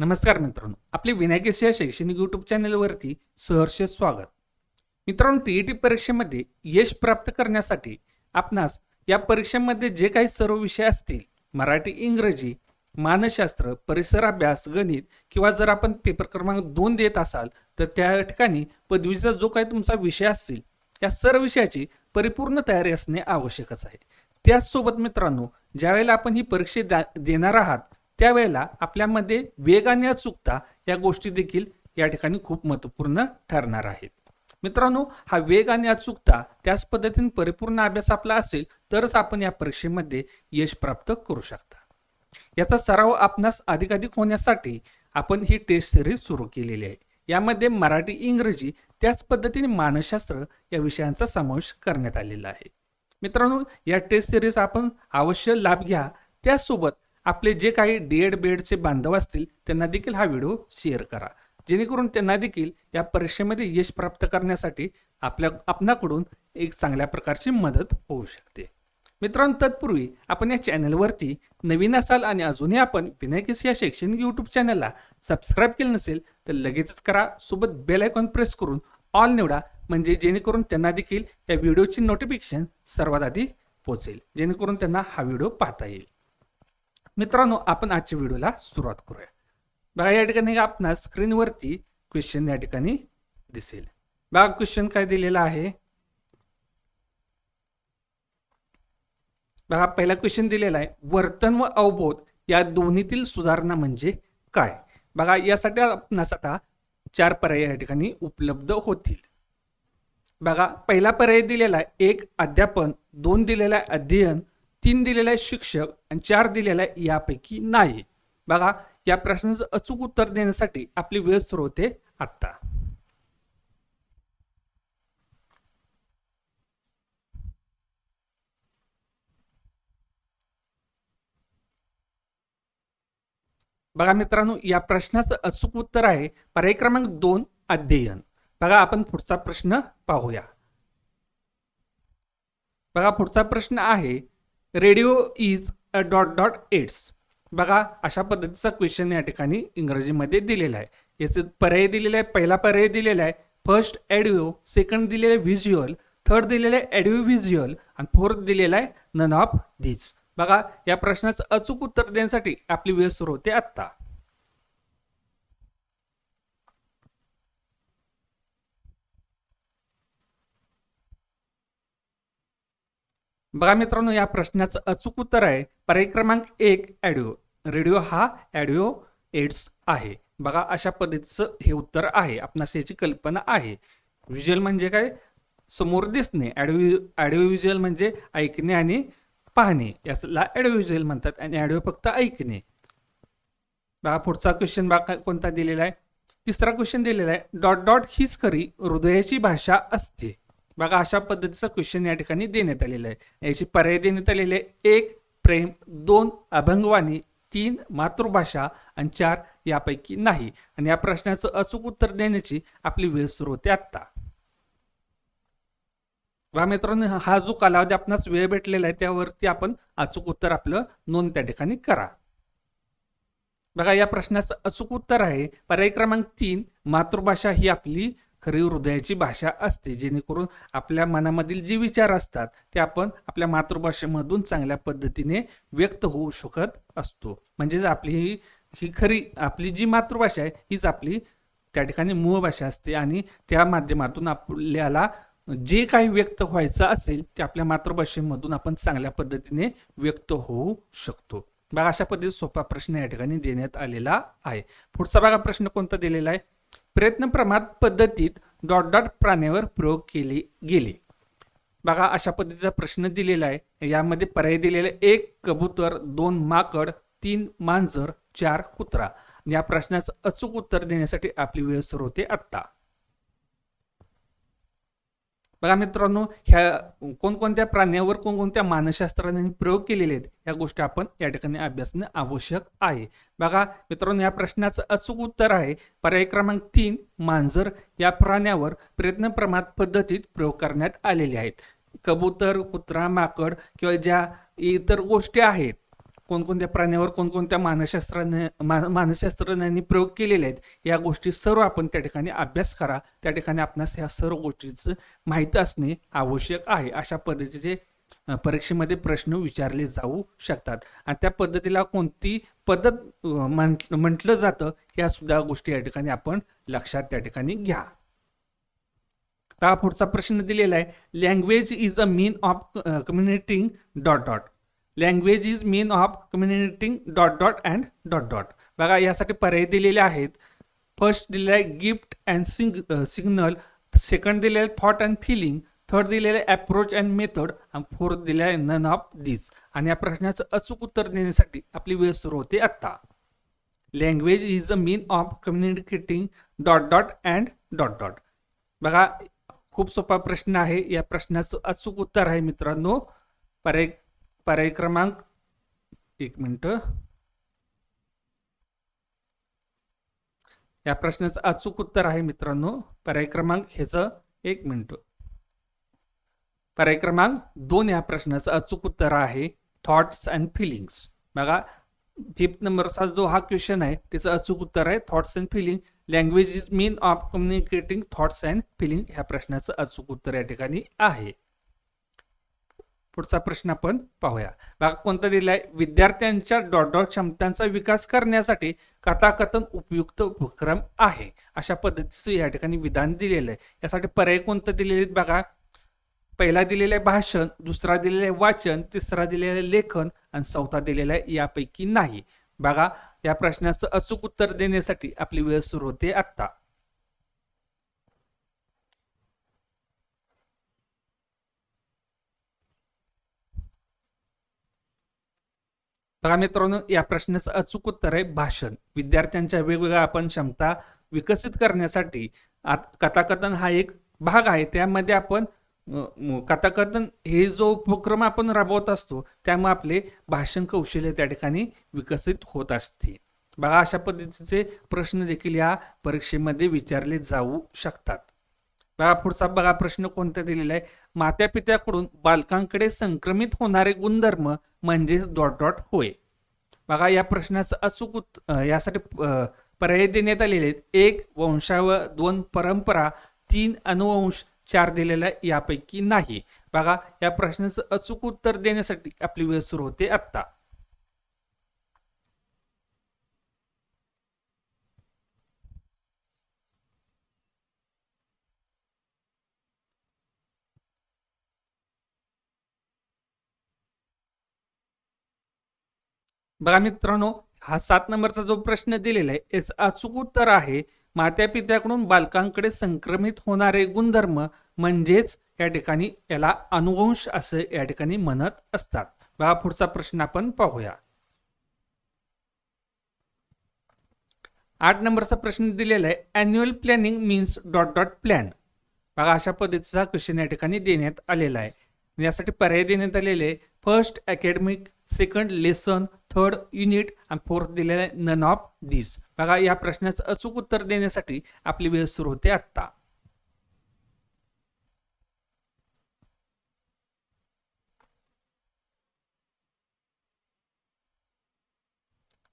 नमस्कार मित्रांनो आपले विनायकेश या शैक्षणिक यूट्यूब चॅनेलवरती सहर्ष स्वागत. मित्रांनो पी ई टी परीक्षेमध्ये यश प्राप्त करण्यासाठी आपणास या परीक्षेमध्ये जे काही सर्व विषय असतील मराठी इंग्रजी मानसशास्त्र परिसर अभ्यास गणित किंवा जर आपण पेपर क्रमांक दोन देत असाल तर त्या ठिकाणी पदवीचा जो काही तुमचा विषय असतील या सर्व विषयाची परिपूर्ण तयारी असणे आवश्यकच आहे. त्याचसोबत मित्रांनो ज्यावेळेला आपण ही परीक्षा द्या- देणार आहात त्यावेळेला आपल्यामध्ये वेगाने चुकता या गोष्टी देखील या ठिकाणी खूप महत्त्वपूर्ण ठरणार आहेत. मित्रांनो हा वेग आणि अचूकता त्याच पद्धतीने परिपूर्ण अभ्यास आपला असेल तरच आपण या परीक्षेमध्ये यश प्राप्त करू शकता. याचा सराव आपणास अधिकाधिक होण्यासाठी आपण ही टेस्ट सिरीज सुरू केलेली आहे. यामध्ये मराठी इंग्रजी त्याच पद्धतीने मानसशास्त्र या विषयांचा समावेश करण्यात आलेला आहे. मित्रांनो या टेस्ट सिरीज आपण अवश्य लाभ घ्या. त्याचसोबत आपले जे काही डी एड बी एडचे बांधव असतील त्यांना देखील हा व्हिडिओ शेअर करा. जेणेकरून त्यांना देखील या परीक्षेमध्ये यश प्राप्त करण्यासाठी आपल्या आपणाकडून एक चांगल्या प्रकारची मदत होऊ शकते. मित्रांनो तत्पूर्वी आपण या चॅनलवरती नवीन असाल आणि अजूनही आपण विनायकेस या शैक्षणिक यूट्यूब चॅनलला सबस्क्राईब केलं नसेल तर लगेचच करा. सोबत बेल आयकॉन प्रेस करून ऑल निवडा म्हणजे जेणेकरून त्यांना देखील या व्हिडिओची नोटिफिकेशन सर्वात आधी पोहोचेल जेणेकरून त्यांना हा व्हिडिओ पाहता येईल. मित्रांनो आपण आजच्या व्हिडिओला सुरुवात करूया. बघा या ठिकाणी आपणास स्क्रीनवरती क्वेश्चन या ठिकाणी दिसेल. बघा क्वेश्चन काय दिलेला आहे? बघा पहिला क्वेश्चन दिलेला आहे वर्तन व अवबोध या दोन्हीतील सुधारणा म्हणजे काय? बघा यासाठी आपणास आता चार पर्याय या ठिकाणी उपलब्ध होतील. बघा पहिला पर्याय दिलेला आहे एक अध्यापन दोन दिलेला आहे अध्ययन तीन दिलेला आहे शिक्षक आणि चार दिलेला आहे यापैकी नाही. बघा या प्रश्नाचं अचूक उत्तर देण्यासाठी आपली वेळ सुरू होते आत्ता. बघा मित्रांनो या प्रश्नाचं अचूक उत्तर आहे पर्याय क्रमांक दोन अध्ययन. बघा आपण पुढचा प्रश्न पाहूया. बघा पुढचा प्रश्न आहे radio is a dot dot aids बघा अशा पद्धतीचा क्वेश्चन या ठिकाणी इंग्रजीमध्ये दिलेला आहे. याचे पर्याय दिलेला आहे पहिला पर्याय दिलेला आहे. फर्स्ट ॲडिओ सेकंड दिलेले व्हिज्युअल थर्ड दिलेलं आहे ॲडिओ व्हिज्युअल आणि फोर्थ दिलेला आहे नन ऑफ धीज बघा या प्रश्नाचं अचूक उत्तर देण्यासाठी आपली वेळ सुरू होते आत्ता. बघा मित्रांनो या प्रश्नाचं अचूक उत्तर आहे. पर्याय क्रमांक एक ॲडिओ. रेडिओ हा ॲडिओ एड्स आहे. बघा अशा पद्धतीचं हे उत्तर आहे. आपणास याची कल्पना आहे. व्हिज्युअल म्हणजे काय? समोर दिसणे. ॲडिओ ॲडिओ व्हिज्युअल म्हणजे ऐकणे आणि पाहणे. याला ॲडिओ व्हिज्युअल म्हणतात आणि ॲडिओ फक्त ऐकणे. बघा पुढचा क्वेश्चन बघा कोणता दिलेला आहे? तिसरा क्वेश्चन दिलेला आहे. डॉट डॉट हीच खरी हृदयाची भाषा असते. बघा अशा पद्धतीचा क्वेश्चन या ठिकाणी देण्यात आलेला आहे. याची पर्याय देण्यात आलेले आहे. एक प्रेम. दोन अभंगवाणी. तीन मातृभाषा. आणि चार यापैकी नाही. आणि या प्रश्नाचं अचूक उत्तर देण्याची आपली वेळ सुरू होते आत्ता. बघा मित्रांनो हा जो कालावधी आपणास वेळ भेटलेला आहे त्यावरती आपण अचूक उत्तर आपलं नोंद त्या ठिकाणी करा. बघा या प्रश्नाचं अचूक उत्तर आहे. पर्याय क्रमांक तीन मातृभाषा ही आपली खरी हृदयाची भाषा असते जेणेकरून आपल्या मनामधील जे विचार असतात ते आपण आपल्या मातृभाषेमधून चांगल्या पद्धतीने व्यक्त होऊ शकत असतो. म्हणजेच आपली ही ही खरी आपली जी मातृभाषा आहे हीच आपली त्या ठिकाणी मूळ भाषा असते आणि त्या माध्यमातून आपल्याला जे काही व्यक्त व्हायचं असेल ते आपल्या मातृभाषेमधून आपण चांगल्या पद्धतीने व्यक्त होऊ शकतो. बघा अशा पद्धतीने सोपा प्रश्न या ठिकाणी देण्यात आलेला आहे. पुढचा बघा प्रश्न कोणता दिलेला आहे? प्रयत्नप्रमाद पद्धतीत डॉट डॉट प्राण्यावर प्रयोग केले गेले. बघा अशा पद्धतीचा प्रश्न दिलेला आहे. यामध्ये पर्याय दिलेला आहे. एक कबूतर दोन माकड तीन मांजर चार कुत्रा. या प्रश्नाचं अचूक उत्तर देण्यासाठी आपली वेळ सुरू होते आत्ता. बघा मित्रांनो ह्या कोणकोणत्या प्राण्यावर कोणकोणत्या मानसशास्त्राने प्रयोग केलेले आहेत या गोष्टी आपण या ठिकाणी अभ्यासणं आवश्यक आहे. बघा मित्रांनो या प्रश्नाचं अचूक उत्तर आहे. पर्याय क्रमांक तीन मांजर या प्राण्यावर प्रयत्नप्रमाद पद्धतीत प्रयोग करण्यात आलेले आहेत. कबूतर कुत्रा माकड किंवा ज्या इतर गोष्टी आहेत कोणकोणत्या प्राण्यावर कोणकोणत्या मानसशास्त्राने मा मानसशास्त्रज्ञांनी प्रयोग केलेले आहेत या गोष्टी सर्व आपण त्या ठिकाणी अभ्यास करा. त्या ठिकाणी आपणास ह्या सर्व गोष्टीचं माहिती असणे आवश्यक आहे. अशा पद्धतीचे परीक्षेमध्ये प्रश्न विचारले जाऊ शकतात. आणि त्या पद्धतीला कोणती पद्धत म्हटलं जातं या सुद्धा गोष्टी या ठिकाणी आपण लक्षात त्या ठिकाणी घ्या. पुढचा प्रश्न दिलेला आहे. Language is a mean of communicating dot dot language is mean of communicating dot dot and dot dot बघा यासाठी पर्याय दिलेले आहेत. फर्स्ट दिलेला आहे gift and sing signal second दिलेलं आहे थॉट अँड फिलिंग थर्ड दिलेलं आहे अप्रोच अँड मेथड आणि फोर्थ दिलेलं आहे नन ऑफ दिस आणि या प्रश्नाचं अचूक उत्तर देण्यासाठी आपली वेळ सुरू होते आत्ता. Language is a mean of communicating dot dot and dot dot बघा खूप सोपा प्रश्न आहे. या प्रश्नाचं अचूक उत्तर आहे मित्रांनो. पर्याय पर्याय क्रमांक एक मिनिट. या प्रश्नाचं अचूक उत्तर आहे मित्रांनो. पर्याय क्रमांक ह्याचं एक मिनिट. पर्याय क्रमांक दोन या प्रश्नाचं अचूक उत्तर आहे. थॉट्स अँड फिलिंग्स बघा फिफ्थ नंबरचा जो हा क्वेश्चन आहे त्याचं अचूक उत्तर आहे. Thoughts and feeling language is mean of communicating thoughts and feeling ह्या प्रश्नाचं अचूक उत्तर या ठिकाणी आहे. पुढचा प्रश्न आपण पाहूया. बघा कोणता दिलाय? विद्यार्थ्यांच्या डॉट डॉट क्षमतांचा विकास करण्यासाठी कथाकथन उपयुक्त उपक्रम आहे. अशा पद्धतीचं या ठिकाणी विधान दिलेलं आहे यासाठी पर्याय कोणतं दिलेले आहेत बघा? पहिला दिलेलं आहे भाषण दुसरा दिलेलं आहे वाचन तिसरा दिलेलं आहे लेखन आणि चौथा दिलेला आहे यापैकी नाही. बघा या प्रश्नाचं अचूक उत्तर देण्यासाठी आपली वेळ सुरू होते आत्ता. बघा मित्रांनो या प्रश्नाचं अचूक उत्तर आहे भाषण. विद्यार्थ्यांच्या वेगवेगळ्या आपण क्षमता विकसित करण्यासाठी आत- कथाकथन हा एक भाग आहे. त्यामध्ये आपण कथाकथन हे जो उपक्रम आपण राबवत असतो त्यामुळे आपले भाषण कौशल्य त्या ठिकाणी विकसित होत असते. बघा अशा पद्धतीचे प्रश्न देखील या परीक्षेमध्ये विचारले जाऊ शकतात. बघा पुढचा बघा प्रश्न कोणता दिलेला आहे? मात्या पित्याकडून बालकांकडे संक्रमित होणारे गुणधर्म म्हणजे डॉट डॉट होय. बघा या प्रश्नाचं अचूक उत्त यासाठी पर्याय देण्यात आलेले आहेत. एक वंशाव दोन परंपरा तीन अनुवंश चार दिलेला यापैकी नाही. बघा या प्रश्नाचं अचूक उत्तर देण्यासाठी आपली वेळ सुरू होते आत्ता. बघा मित्रांनो हा सात नंबरचा जो प्रश्न दिलेला आहे याचं अचूक उत्तर आहे मात्या पित्याकडून बालकांकडे संक्रमित होणारे गुणधर्म म्हणजेच या ठिकाणी याला अनुवंश असं या ठिकाणी म्हणत असतात. बघा पुढचा प्रश्न आपण पाहूया. आठ नंबरचा प्रश्न दिलेला आहे annual planning means dot dot plan बघा अशा पद्धतीचा क्वेश्चन या ठिकाणी देण्यात आलेला आहे. यासाठी पर्याय देण्यात आलेले first academic second lesson third unit आणि फोर्थ दिलेलं आहे. नन ऑफ दिस बघा या प्रश्नाचं अचूक उत्तर देण्यासाठी आपली वेळ सुरू होते आत्ता.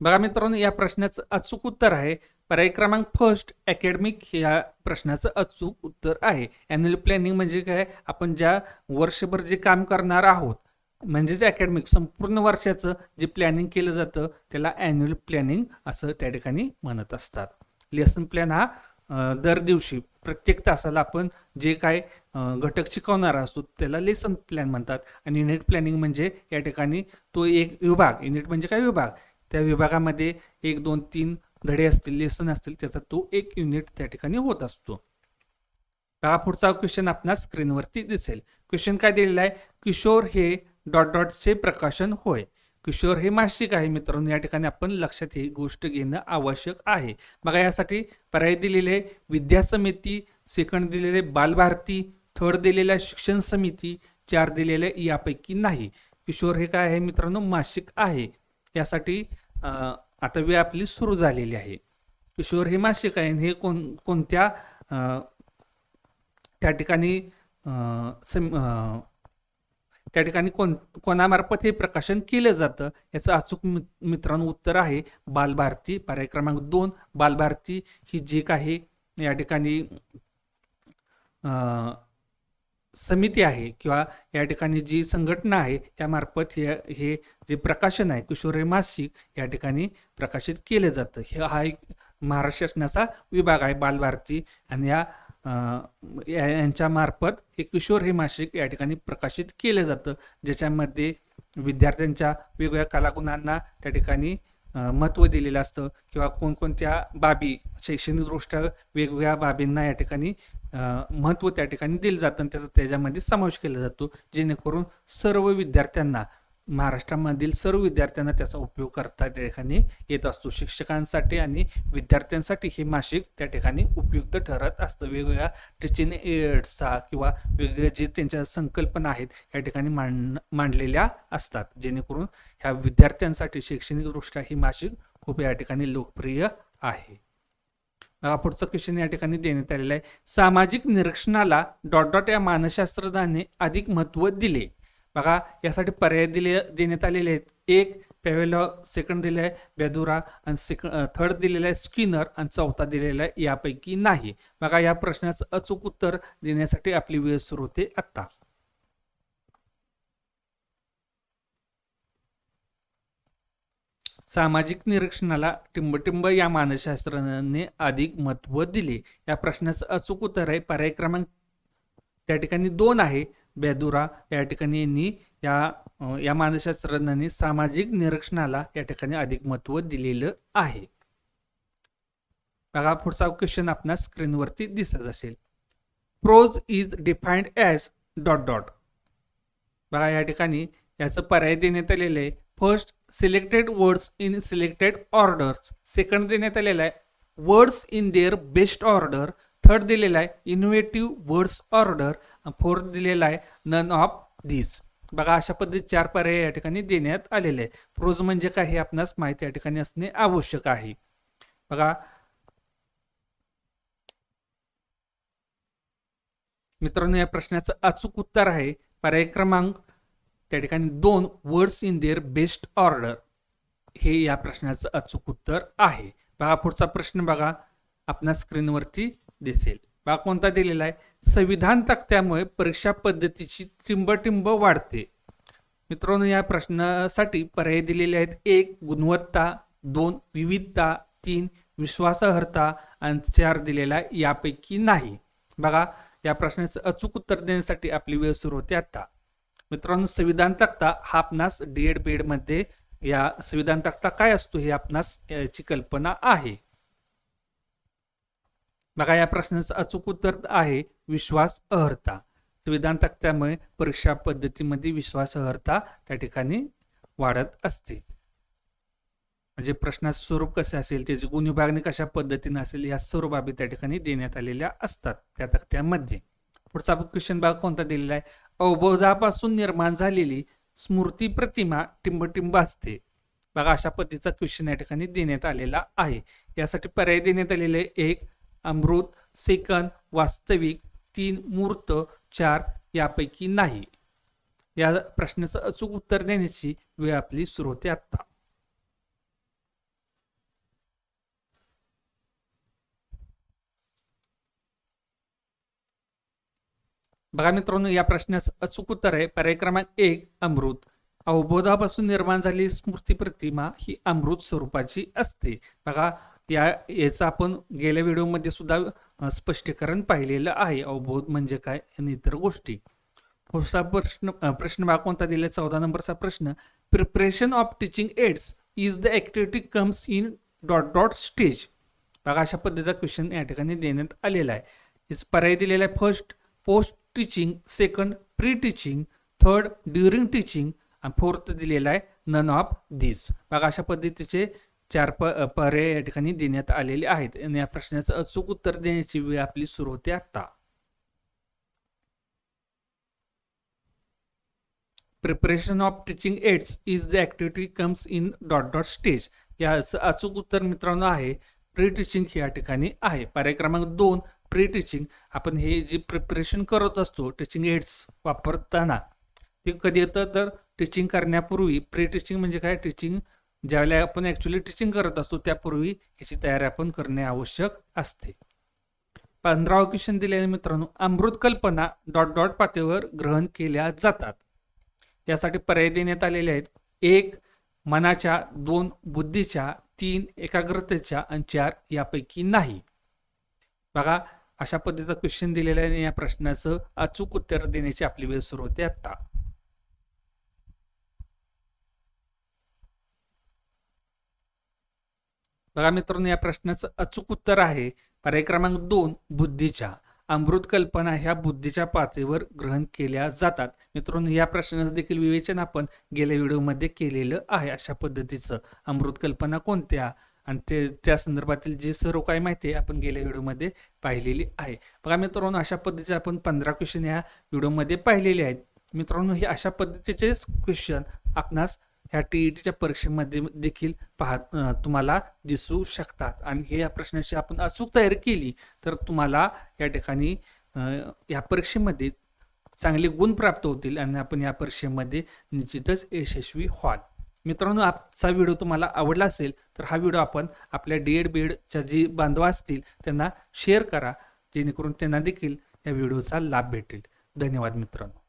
बघा मित्रांनो या प्रश्नाचं अचूक उत्तर आहे. पर्याय क्रमांक फर्स्ट अकॅडमिक ह्या प्रश्नाचं अचूक उत्तर आहे. अॅन्युअल प्लॅनिंग म्हणजे काय? आपण ज्या वर्षभर जे काम करणार आहोत म्हणजेच अकॅडमिक संपूर्ण वर्षाचं जे प्लॅनिंग केलं जातं त्याला अॅन्युअल प्लॅनिंग असं त्या ठिकाणी म्हणत असतात. लेसन प्लॅन हा दर दिवशी प्रत्येक तासाला आपण जे काय घटक शिकवणार असतो त्याला लेसन प्लॅन म्हणतात. आणि युनिट प्लॅनिंग म्हणजे या ठिकाणी तो एक विभाग युनिट म्हणजे काय विभाग? त्या विभागामध्ये एक दोन तीन धडे असतील लेसन असतील त्याचा तो एक युनिट त्या ठिकाणी होत असतो. बघा पुढचा क्वेश्चन आपणास स्क्रीनवरती दिसेल. क्वेश्चन काय दिलेला आहे? किशोर हे डॉट डॉटचे प्रकाशन होय. किशोर हे मासिक आहे मित्रांनो. या ठिकाणी आपण लक्षात ही गोष्ट घेणं आवश्यक आहे. बघा यासाठी पर्याय दिलेले विद्या समिती सेकंड दिलेले बालभारती थर्ड दिलेल्या शिक्षण समिती चार दिलेले यापैकी नाही. किशोर हे काय आहे मित्रांनो? मासिक आहे. यासाठी आता वेळ आपली सुरू झालेली आहे. किशोर हे मासिक आहे हे कोण कोणत्या त्या ठिकाणी त्या ठिकाणी कोण कोणामार्फत हे प्रकाशन केलं जातं याचं अचूक मित्रांनो उत्तर आहे. बालभारती पर्याय क्रमांक दोन. बालभारती ही जी काही या ठिकाणी समिती आहे किंवा या ठिकाणी जी संघटना आहे यामार्फत हे हे जे प्रकाशन आहे किशोरे मासिक या ठिकाणी प्रकाशित केलं जातं. हे हा एक महाराष्ट्र शासनाचा विभाग आहे बालभारती आणि या या- यांच्या मार्फत हे किशोर हे मासिक या ठिकाणी प्रकाशित केलं जातं. ज्याच्यामध्ये विद्यार्थ्यांच्या वेगवेगळ्या कलागुणांना त्या ठिकाणी महत्त्व दिलेलं असतं. किंवा कोणकोणत्या बाबी शैक्षणिकदृष्ट्या वेगवेगळ्या बाबींना या ठिकाणी महत्त्व त्या ठिकाणी दिलं जातं आणि त्याचा त्याच्यामध्ये समावेश केला जातो जेणेकरून सर्व विद्यार्थ्यांना महाराष्ट्रामधील सर्व विद्यार्थ्यांना त्याचा उपयोग करता त्या ठिकाणी येत असतो. शिक्षकांसाठी आणि विद्यार्थ्यांसाठी हे मासिक त्या ठिकाणी उपयुक्त ठरत असतं. वेगवेगळ्या टीचिंग एड्सचा किंवा वेगवेगळ्या जे त्यांच्या संकल्पना आहेत या ठिकाणी मांड मांडलेल्या असतात. जेणेकरून ह्या विद्यार्थ्यांसाठी शैक्षणिकदृष्ट्या ही मासिक खूप या ठिकाणी लोकप्रिय आहे. पुढचं क्वेश्चन या ठिकाणी देण्यात आलेलं आहे. सामाजिक निरीक्षणाला डॉट डॉट या मानसशास्त्रज्ञाने अधिक महत्त्व दिले. बघा यासाठी पर्याय दिले देण्यात आलेले आहेत. एक पेवेलॉग सेकंड दिले आहे. बेदुरा आणि सेकंड थर्ड दिलेला आहे. स्किनर आणि चौथा दिलेला आहे. यापैकी नाही. बघा या प्रश्नाचं अचूक उत्तर देण्यासाठी आपली वेळ सुरू होते आत्ता. सामाजिक निरीक्षणाला टिंबटिंब या मानसशास्त्रज्ञाने अधिक महत्त्व दिले. या प्रश्नाचं अचूक उत्तर आहे. पर्याय क्रमांक त्या ठिकाणी दोन आहे. बेदुरा या ठिकाणी यांनी या या मानसशास्त्रज्ञांनी सामाजिक निरीक्षणाला या ठिकाणी अधिक महत्त्व दिलेलं आहे. बघा पुढचा क्वेश्चन आपल्या स्क्रीनवरती दिसत असेल. Prose is defined as dot dot बघा या ठिकाणी याचं पर्याय देण्यात आलेलं आहे. First selected words in selected orders second देण्यात आलेलं आहे words in their best order third दिलेला आहे इनोव्हेटिव्ह वर्ड्स ऑर्डर फोर्थ दिलेला आहे नन ऑफ दिस बघा अशा पद्धतीत चार पर्याय या ठिकाणी देण्यात आलेले आहे प्रोज म्हणजे काय हे आपणास माहिती या ठिकाणी असणे आवश्यक आहे. बघा. मित्रांनो या प्रश्नाचं अचूक उत्तर आहे. पर्याय क्रमांक त्या ठिकाणी दोन words in their best order हे या प्रश्नाचं अचूक उत्तर आहे. बघा पुढचा प्रश्न बघा. आपल्या स्क्रीनवरती दिसेल. बघा कोणता दिलेला आहे? संविधान तक्त्यामुळे परीक्षा पद्धतीची टिंबटिंब वाढते. मित्रांनो या प्रश्नासाठी पर्याय दिलेले आहेत. एक गुणवत्ता. दोन विविधता. तीन विश्वासार्हता. आणि चार दिलेला यापैकी नाही. बघा या प्रश्नाचं अचूक उत्तर देण्यासाठी आपली वेळ सुरू होते आता. मित्रांनो संविधान तक्ता हा आपणास डी एड बी मध्ये या संविधान तक्ता काय असतो हे आपणास याची कल्पना आहे. बघा या प्रश्नाचं अचूक उत्तर आहे विश्वास अर्हता संविधान तक्त्यामुळे परीक्षा पद्धतीमध्ये विश्वास अर्हता त्या ठिकाणी वाढत असते. म्हणजे प्रश्नाचं स्वरूप कसे असेल त्याची गुण विभागणी कशा पद्धतीने असेल या सर्व बाबी त्या ठिकाणी देण्यात आलेल्या असतात त्या तक्त्यामध्ये. पुढचा क्वेश्चन भाग कोणता दिलेला आहे? अवबोधापासून निर्माण झालेली स्मृती प्रतिमा टिंबटिंब असते. बघा अशा पद्धतीचा क्वेश्चन या ठिकाणी देण्यात आलेला आहे. यासाठी पर्याय देण्यात आलेले एक अमृत. सेकंद वास्तविक. तीन मूर्त. चार यापैकी नाही. या प्रश्नाचं अचूक उत्तर देण्याची वेळ आपली सुरू होते आत्ता. बघा मित्रांनो या प्रश्नाचं अचूक उत्तर आहे. पर्याय क्रमांक एक अमृत. अवबोधापासून निर्माण झालेली स्मृती प्रतिमा ही अमृत स्वरूपाची असते. बघा या याचं आपण गेल्या व्हिडिओमध्ये सुद्धा स्पष्टीकरण पाहिलेलं आहे. अवबोध म्हणजे काय? आणि इतर गोष्टी. पुढचा प्रश्न प्रश्न बा कोणता दिला चौदा नंबरचा प्रश्न. Preparation of teaching aids is the activity comes in dot dot stage बघा अशा पद्धतीचा क्वेश्चन या ठिकाणी देण्यात आलेला आहे. पर्याय दिलेला आहे. First post teaching second pre teaching third during teaching आणि फोर्थ दिलेला आहे नन ऑफ दिस बघा अशा पद्धतीचे चार प पर्याय या ठिकाणी देण्यात आलेले आहेत. आणि या प्रश्नाचं अचूक उत्तर देण्याची वेळ आपली सुरू होते आता. Preparation of teaching aids is the activity comes in dot dot stage याचं अचूक उत्तर मित्रांनो आहे प्री टीचिंग या ठिकाणी आहे. पर्याय क्रमांक दोन प्री टीचिंग आपण हे जे प्रिपरेशन करत असतो टीचिंग एड्स वापरताना ते कधी येतं? तर टीचिंग करण्यापूर्वी प्री टीचिंग म्हणजे काय? टीचिंग ज्यावेळेला आपण ॲक्च्युली टीचिंग करत असतो त्यापूर्वी ह्याची तयारी आपण करणे आवश्यक असते. पंधरावा क्वेश्चन दिलेले मित्रांनो अमृत कल्पना डॉट डॉट पातळीवर ग्रहण केल्या जातात. यासाठी पर्याय देण्यात आलेले आहेत. एक मनाच्या दोन बुद्धीच्या तीन एकाग्रतेच्या आणि चार यापैकी नाही. बघा अशा पद्धतीचा क्वेश्चन दिलेला आहे या प्रश्नाचं अचूक उत्तर देण्याची आपली वेळ सुरू होते आत्ता. बघा मित्रांनो या प्रश्नाचं अचूक उत्तर आहे. पर्याय क्रमांक दोन बुद्धीच्या. अमृत कल्पना ह्या बुद्धीच्या पातळीवर ग्रहण केल्या जातात. मित्रांनो या प्रश्नाचं देखील विवेचन आपण गेल्या व्हिडिओमध्ये केलेलं आहे अशा पद्धतीचं. अमृत कल्पना कोणत्या? आणि ते त्या संदर्भातील जे सर्व काही माहिती आहे आपण गेल्या व्हिडिओमध्ये पाहिलेली आहे. बघा मित्रांनो अशा पद्धतीचे आपण पंधरा क्वेश्चन ह्या व्हिडिओमध्ये पाहिलेले आहेत. मित्रांनो हे अशा पद्धतीचे क्वेश्चन आपणास ह्या टी ई टीच्या परीक्षेमध्ये देखील पाहत तुम्हाला दिसू शकतात. आणि हे या प्रश्नाची आपण अचूक तयारी केली तर तुम्हाला या ठिकाणी या परीक्षेमध्ये चांगले गुण प्राप्त होतील आणि आपण या परीक्षेमध्ये निश्चितच यशस्वी व्हाल. मित्रांनो आजचा व्हिडिओ तुम्हाला आवडला असेल तर हा व्हिडिओ आपण आपल्या डी एड बी एडच्या जी बांधव असतील त्यांना शेअर करा जेणेकरून त्यांना देखील या व्हिडिओचा लाभ भेटेल. धन्यवाद मित्रांनो.